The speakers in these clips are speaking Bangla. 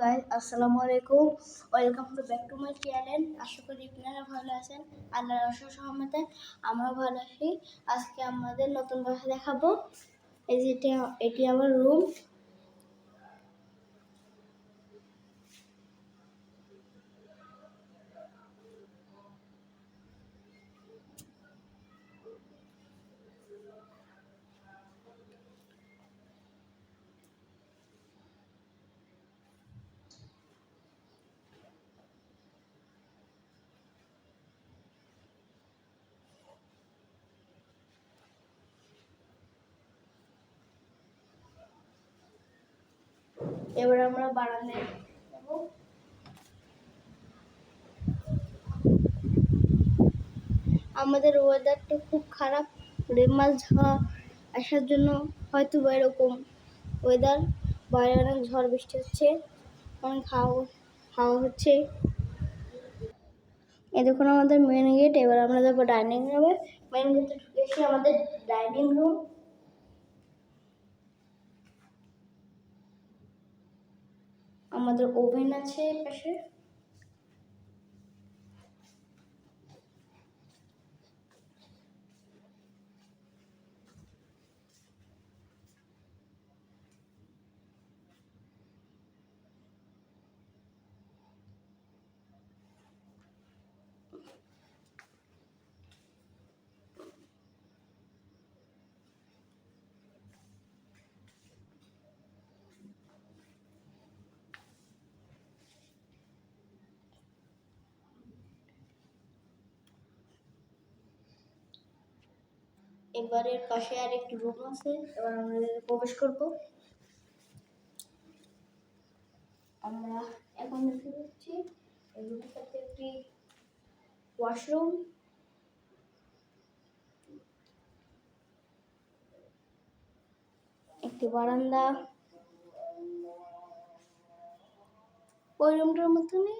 গাইজ আসসালামু আলাইকুম। Welcome to back to my channel আশা করি আপনারা ভালো আছেন। আল্লাহর অশেষ সহমতে আমরা ভালো আছি। আজকে আমাদের নতুন বাসা দেখাবো। এই যে এটা- এটি আমার রুম এবার আমরা বারান্দায় আমাদের ওয়েদারটা খুব খারাপ। রেমাল ঝড় আসার জন্য হয়তো বা এরকম ওয়েদার বাইরে অনেক ঝড় বৃষ্টি হচ্ছে, অনেক হাওয়া হাওয়া হচ্ছে। এই দেখুন আমাদের মেন গেট এবার আমরা যাব ডাইনিং রুমে মেন গেটে ঢুকে এসে আমাদের ডাইনিং রুম আমাদের ওভেন আছে পাশে। এবারের পাশে আর একটি রুম আছে, এবার আমরা প্রবেশ করব। আমরা এখন দেখতে পাচ্ছি রুমের সাথে একটি ওয়াশরুম একটি বারান্দা। ওই রুমটার মতনই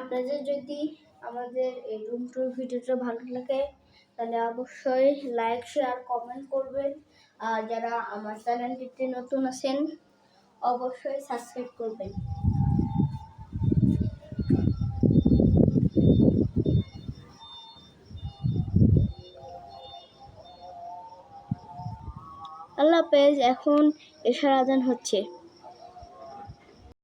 আপনাদের যদি আমাদের এই রুম টুর ভিডিওটা ভালো লাগে, তাহলে অবশ্যই লাইক শেয়ার কমেন্ট করবেন। আর যারা আমার চ্যানেলটিতে নতুন আছেন, অবশ্যই সাবস্ক্রাইব করবেন। আল্লাহ হাফেজ, এখন এশার আজান হচ্ছে।